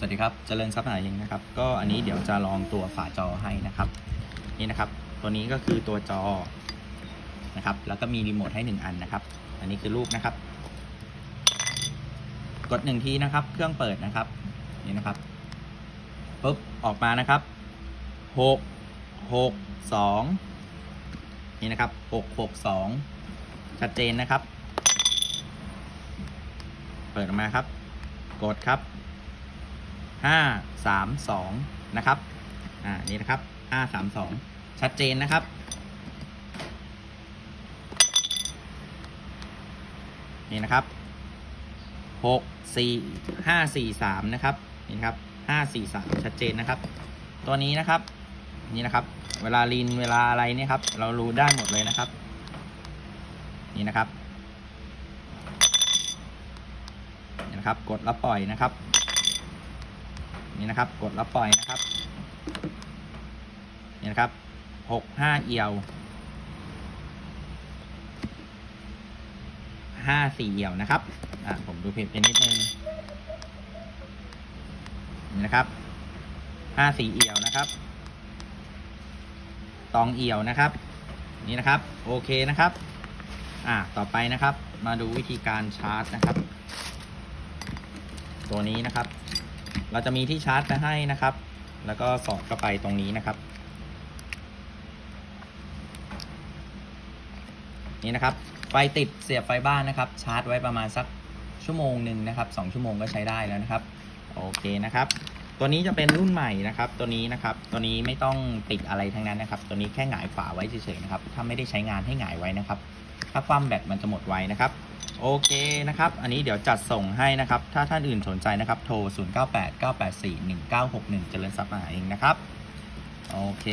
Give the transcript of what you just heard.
สวัสดีครับเจริญทรัพย์หาเองนะครับ ก็อันนี้เดี๋ยวจะลองตัวฝาจอให้นะครับ นี่นะครับ ตัวนี้ก็คือตัวจอนะครับ แล้วก็มีรีโมทให้หนึ่งอันนะครับ อันนี้คือรูปนะครับ กดหนึ่งทีนะครับ เครื่องเปิดนะครับ นี่นะครับปุ๊บออกมานะครับหกหกสองนี่นะครับหกหกสองชัดเจนนะครับ เปิดออกมาครับ กดครับ ห้าสามสองนะครับ อ่า นี่นะครับห้าสามสองชัดเจนนะครับ นี่นะครับหกสี่ห้าสี่สามนะครับ นี่นะครับห้าสี่สามชัดเจนนะครับ ตัวนี้นะครับ นี่นะครับ เวลาลีนเวลาอะไรเนี่ยครับ เรารู้ได้หมดเลยนะครับ นี่นะครับนี่นะครับ กดแล้วปล่อยนะครับ นี่นะครับ กดแล้วปล่อยนะครับนี่นะครับหกห้าเอียวห้าสี่เอียวนะครับอ่าผมดูผิดไปนิดนึงนี่นะครับห้าสี่เอียวนะครับตองเอียวนะครับ นี่นะครับ โอเคนะครับ อ่าต่อไปนะครับ มาดูวิธีการชาร์จนะครับ ตัวนี้นะครับ เราจะมีที่ชาร์จไปให้นะครับ แล้วก็สอดเข้าไปตรงนี้นะครับ นี่นะครับ ไฟติดเสียบไฟบ้านนะครับ ชาร์จไว้ประมาณสักชั่วโมงหนึ่งนะครับสองชั่วโมงก็ใช้ได้แล้วนะครับ โอเคนะครับ ตัวนี้จะเป็นรุ่นใหม่นะครับ ตัวนี้นะครับ ตัวนี้ไม่ต้องติดอะไรทั้งนั้นนะครับ ตัวนี้แค่หงายฝาไว้เฉยๆนะครับ ถ้าไม่ได้ใช้งานให้หงายไว้นะครับ ถ้าความแบตมันจะหมดไวนะครับ โอเคนะครับ อันนี้เดี๋ยวจัดส่งให้นะครับ ถ้าท่านอื่นสนใจนะครับ โทร 0989841961 เจริญทรัพย์มาหาเองนะครับ โอเค